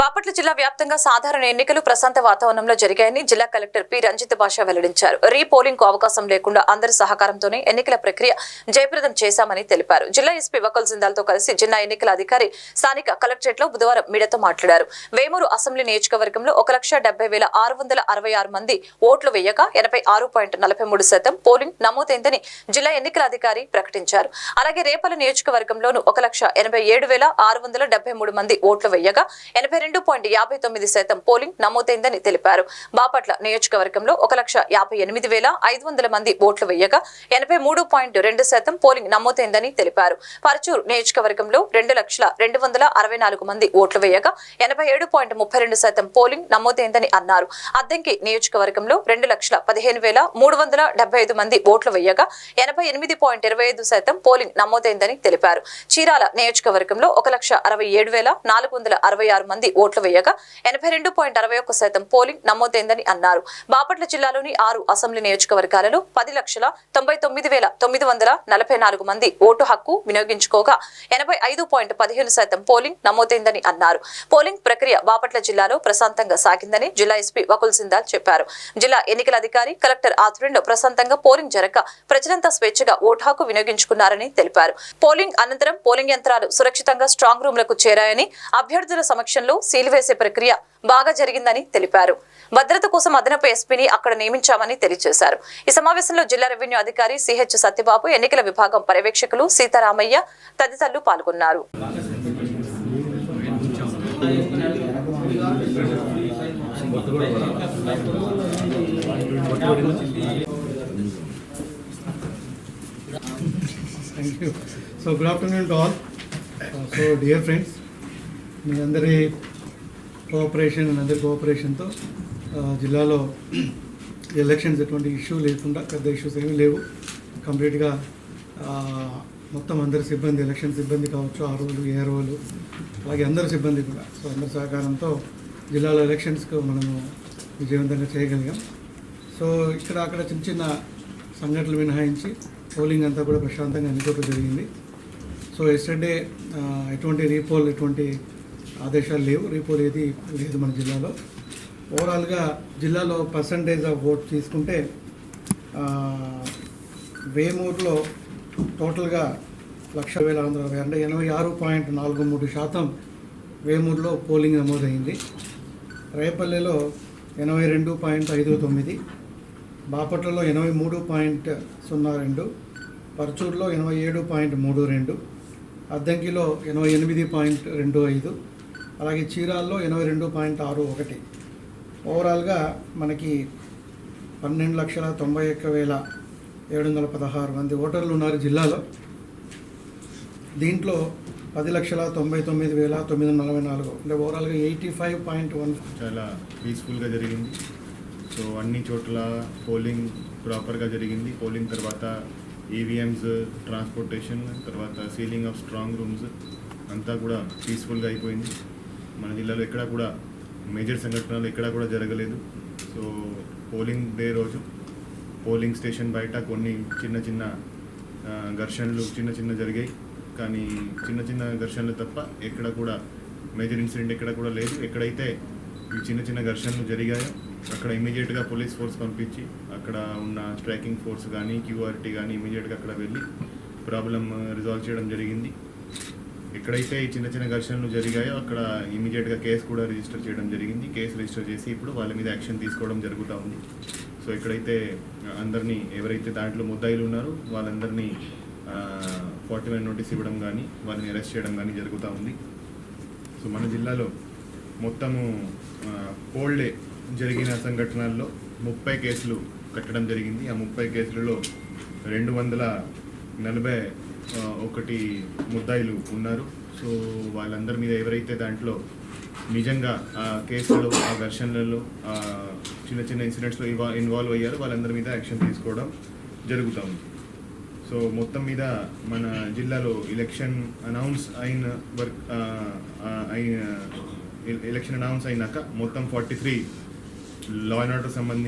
బాపట్ల జిల్లా వ్యాప్తంగా సాధారణ ఎన్నికలు ప్రశాంత వాతావరణంలో జరిగాయని జిల్లా కలెక్టర్ పి. రంజిత్ బాష వెల్లడించారు. రీ పోలింగ్కు అవకాశం లేకుండా అందరి సహకారంతోనే ఎన్నికల ప్రక్రియ జయప్రదం చేశామని తెలిపారు. జిల్లా ఎస్పీ వకల్ జిందాల్తో కలిసి జిల్లా ఎన్నికల అధికారి స్థానిక కలెక్టరేట్లో బుధవారం మీడియాతో మాట్లాడారు. వేమూరు అసెంబ్లీ నియోజకవర్గంలో ఒక లక్ష డెబ్బై వేల ఆరు వందల అరవై ఆరు మంది ఓట్లు వేయగా ఎనభై ఆరు పాయింట్ నలభై మూడు శాతం పోలింగ్ నమోదైందని జిల్లా ఎన్నికల అధికారి ప్రకటించారు. అలాగే రేపల నియోజకవర్గంలోనూ ఒక లక్ష ఎనభై ఏడు వేల ఆరు వందల డెబ్బై మూడు మంది ఓట్లు వేయగా ఎనభై రెండు పాయింట్ యాభై తొమ్మిది శాతం పోలింగ్ నమోదైందని తెలిపారు. బాపట్ల నియోజకవర్గంలో ఒక లక్ష యాభై ఎనిమిది వేల ఐదు వందల మంది ఓట్లు వేయగా ఎనభై మూడు పాయింట్ రెండు శాతం పోలింగ్ నమోదైందని తెలిపారు. పరచూరు నియోజకవర్గంలో రెండు లక్షల రెండు వందల అరవై నాలుగు మంది ఓట్లు వేయగా ఎనభై ఏడు పాయింట్ ముప్పై రెండు శాతం పోలింగ్ నమోదైందని అన్నారు. అద్దంకి నియోజకవర్గంలో రెండు లక్షల పదిహేను వేల మూడు వందల డెబ్బై ఐదు మంది ఓట్లు వేయగా ఎనభై ఎనిమిది పాయింట్ ఇరవై ఐదు శాతం పోలింగ్ నమోదైందని తెలిపారు. చీరాల నియోజకవర్గంలో ఒక లక్ష అరవై ఏడు వేల నాలుగు వందల అరవై ఆరు మంది ఓట్లు వేయగా ఎనభై రెండు పాయింట్ అరవై ఒక్క శాతం పోలింగ్ నమోదైందని అన్నారు. బాపట్ల జిల్లాలోని ఆరు అసెంబ్లీ నియోజకవర్గాలలో పది లక్షల తొంభై తొమ్మిది వేల తొమ్మిది వందల నలభై నాలుగు మంది ఓటు హక్కు వినియోగించుకోగా ఎనభై ఐదు పాయింట్ పదిహేను శాతం పోలింగ్ నమోదైందని అన్నారు. పోలింగ్ ప్రక్రియ బాపట్ల జిల్లాలో ప్రశాంతంగా సాగిందని జిల్లా ఎస్పీ వకుల్ సిందాల్ చెప్పారు. జిల్లా ఎన్నికల అధికారి కలెక్టర్ ఆధ్వర్యంలో ప్రశాంతంగా పోలింగ్ జరగక ప్రజలంతా స్వేచ్ఛగా ఓటు హక్కు వినియోగించుకున్నారని తెలిపారు. పోలింగ్ అనంతరం పోలింగ్ యంత్రాలు సురక్షితంగా స్ట్రాంగ్ రూమ్లకు చేరాయని అభ్యర్థుల సమక్షంలో సీలు వేసే ప్రక్రియ బాగా జరిగిందని తెలిపారు. భద్రత కోసం అదనపు ఎస్పీని అక్కడ నియమించామని తెలియజేశారు. ఈ సమావేశంలో జిల్లా రెవెన్యూ అధికారి సిహెచ్ సత్యబాబు ఎన్నికల విభాగం పర్యవేక్షకులు సీతారామయ్య తదితరులు పాల్గొన్నారు. So good afternoon to all so dear friends మీ అందరి కోఆపరేషన్ అందరి కోఆపరేషన్తో జిల్లాలో ఎలక్షన్స్ ఎటువంటి ఇష్యూ లేకుండా పెద్ద ఇష్యూస్ ఏమీ లేవు. కంప్లీట్గా మొత్తం అందరి సిబ్బంది ఎలక్షన్ సిబ్బంది కావచ్చు ఆర్ఓలు ఏఆర్ఓలు అలాగే అందరి సిబ్బంది కూడా. సో అందరి సహకారంతో జిల్లాలో ఎలక్షన్స్కు మనము విజయవంతంగా చేయగలిగాం. సో ఇక్కడ అక్కడ చిన్న చిన్న సంఘటనలు మినహాయించి పోలింగ్ అంతా కూడా ప్రశాంతంగా ఎన్నుకోవడం జరిగింది. సో ఎస్టర్డే ఎటువంటి రీపోల్ ఎటువంటి ఆదేశాలు లేవు రీపోల్ ఏది లేదు మన జిల్లాలో. ఓవరాల్గా జిల్లాలో పర్సంటేజ్ ఆఫ్ ఓట్ తీసుకుంటే వేమూరులో టోటల్గా లక్ష వేల వందల అరవై అంటే ఎనభై ఆరు పాయింట్ నాలుగు మూడు శాతం వేమూరులో పోలింగ్ నమోదైంది. రేపల్లెలో ఎనభై రెండు పాయింట్ ఐదు తొమ్మిది బాపట్లలో ఎనభై మూడు పాయింట్ సున్నా రెండు పరచూరులో ఎనభై ఏడు పాయింట్ మూడు రెండు అద్దంకిలో ఎనభై ఎనిమిది పాయింట్ రెండు ఐదు అలాగే చీరాల్లో ఎనభై రెండు పాయింట్ ఆరు ఒకటి. ఓవరాల్గా మనకి పన్నెండు లక్షల తొంభై ఒక్క వేల ఏడు వందల పదహారు మంది ఓటర్లు ఉన్నారు జిల్లాలో. దీంట్లో పది లక్షల తొంభై తొమ్మిది వేల తొమ్మిది వందల నలభై నాలుగు అంటే ఓవరాల్గా ఎయిటీ ఫైవ్ పాయింట్ వన్ చాలా పీస్ఫుల్గా జరిగింది. సో అన్ని చోట్ల పోలింగ్ ప్రాపర్గా జరిగింది. పోలింగ్ తర్వాత ఈవీఎంస్ ట్రాన్స్పోర్టేషన్ తర్వాత సీలింగ్ ఆఫ్ స్ట్రాంగ్ రూమ్స్ అంతా కూడా పీస్ఫుల్గా అయిపోయింది. మన జిల్లాలో ఎక్కడా కూడా మేజర్ సంఘటనలు ఎక్కడా కూడా జరగలేదు. సో పోలింగ్ డే రోజు పోలింగ్ స్టేషన్ బయట కొన్ని చిన్న చిన్న ఘర్షణలు చిన్న చిన్న జరిగాయి. కానీ చిన్న చిన్న ఘర్షణలు తప్ప ఎక్కడ కూడా మేజర్ ఇన్సిడెంట్ ఎక్కడ కూడా లేదు. ఎక్కడైతే ఈ చిన్న చిన్న ఘర్షణలు జరిగాయో అక్కడ ఇమీడియట్గా పోలీస్ ఫోర్స్ పంపించి అక్కడ ఉన్న స్ట్రైకింగ్ ఫోర్స్ కానీ క్యూఆర్టీ కానీ ఇమీడియట్గా అక్కడ వెళ్ళి ప్రాబ్లం రిజాల్వ్ చేయడం జరిగింది. ఎక్కడైతే ఈ చిన్న చిన్న ఘర్షణలు జరిగాయో అక్కడ ఇమీడియట్గా కేసు కూడా రిజిస్టర్ చేయడం జరిగింది. కేసు రిజిస్టర్ చేసి ఇప్పుడు వాళ్ళ మీద యాక్షన్ తీసుకోవడం జరుగుతూ ఉంది. సో ఎక్కడైతే అందరినీ ఎవరైతే దాంట్లో ముద్దాయిలు ఉన్నారో వాళ్ళందరినీ ఫార్టీ వన్ నోటీస్ ఇవ్వడం కానీ వాళ్ళని అరెస్ట్ చేయడం కానీ జరుగుతూ ఉంది. సో మన జిల్లాలో మొత్తము పోల్ డే జరిగిన సంఘటనల్లో ముప్పై కేసులు కట్టడం జరిగింది. ఆ ముప్పై కేసులలో రెండు వందల నలభై ఒకటి ముద్దాయిలు ఉన్నారు. సో వాళ్ళందరి మీద ఎవరైతే దాంట్లో నిజంగా ఆ కేసులో ఆ ఘర్షణలలో చిన్న చిన్న ఇన్సిడెంట్స్లో ఇవా ఇన్వాల్వ్ అయ్యారో వాళ్ళందరి మీద యాక్షన్ తీసుకోవడం జరుగుతూ ఉంది. సో మొత్తం మీద మన జిల్లాలో ఎలక్షన్ అనౌన్స్ అయిన వర్క్ అయిన ఎలక్షన్ అనౌన్స్ అయినాక మొత్తం forty three law and order సంబంధించి